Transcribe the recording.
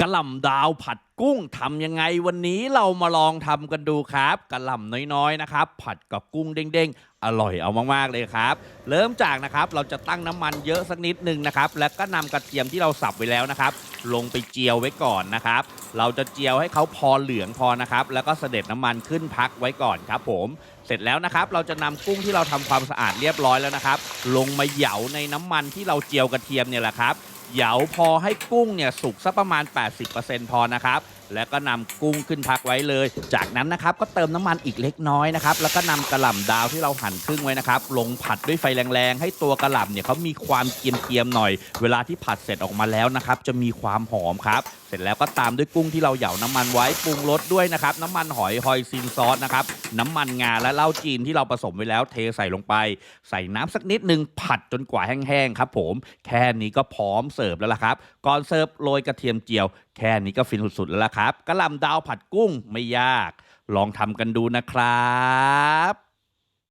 กระหล่ำดาวผัดกุ้งทำยังไงวันนี้เรามาลองทำกันดูครับกระหล่ำน้อยๆนะครับ ผัดกับกุ้งเด้งๆ อร่อยเอามากๆเลยครับ เริ่มจากนะครับเราจะตั้งน้ำมันเยอะสักนิดหนึ่งนะครับ แล้วก็นำกระเทียมที่เราสับไว้แล้วนะครับ ลงไปเจียวไว้ก่อนนะครับ เราจะเจียวให้เขาพอเหลืองพอนะครับ แล้วก็เสด็จน้ำมันขึ้นพักไว้ก่อนครับ ผม เสร็จแล้วนะครับ เราจะนำกุ้งที่เราทำความสะอาดเรียบร้อยแล้วนะครับ ลงมาเหยาในน้ำมันที่เราเจียวกระเทียมเนี่ยแหละครับ เหยาพอให้กุ้งเนี่ยสุกสักประมาณ 80%พอนะครับ แล้วก็นำกุ้งขึ้นพักไว้เลย จากนั้นนะครับก็เติมน้ำมันอีกเล็กน้อยนะครับ แล้วก็นำกระหล่ำดาวที่เราหั่นครึ่งไว้นะครับ ลงผัดด้วยไฟแรงๆ ให้ตัวกระหล่ำเนี่ยเขามีความเกียมๆหน่อย เวลาที่ผัดเสร็จออกมาแล้วนะครับ จะมีความหอมครับ เสร็จแล้วก็ตามด้วยกุ้งที่เราเหยาน้ำมันไว้ปรุงรสด้วยนะครับ น้ำมันหอยหอยซินซอสนะครับ น้ำมันงาและเหล้าจีนที่เราผสมไว้แล้วเทใส่ลงไป ใส่น้ำสักนิดนึงผัดจนกว่าแห้งๆครับผม แค่นี้ก็พร้อมเสิร์ฟแล้วล่ะครับ ก่อนเสิร์ฟโรยกระเทียมเจียว แค่นี้ก็ฟินสุดๆแล้วล่ะครับกระลำดาวผัดกุ้งไม่ยาก ลองทำกันดูนะครับ